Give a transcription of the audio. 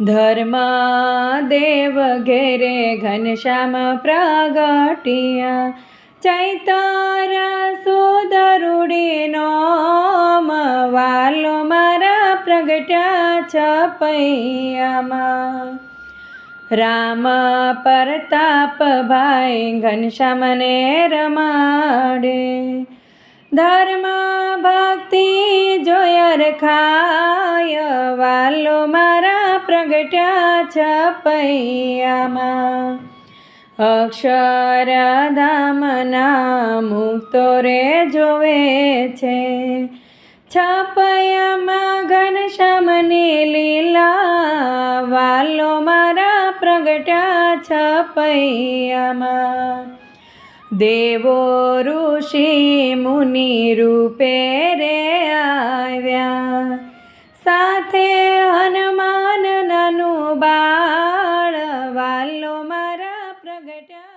ધર્મ દેવ ઘેરે ઘનશ્યામ પ્રગટિયા ચૈતર સુદરુડીનો વાલો મારા પ્રગટ્યા છપૈયામાં રામ પરતાપ ભાઈ ઘનશ્યામને રમાડે ધર્મ ભક્તિ જોયર મારા પ્રગટ્યા છપૈયામાં અક્ષરધામના મુક્તો રે જોવે છે. છપૈયામાં ઘનશ્યામની લીલા વાલો મારા પ્રગટ્યા છપૈયામાં દેવો ઋષિ મુનિ રૂપે રે આવ્યા. સાથે घटा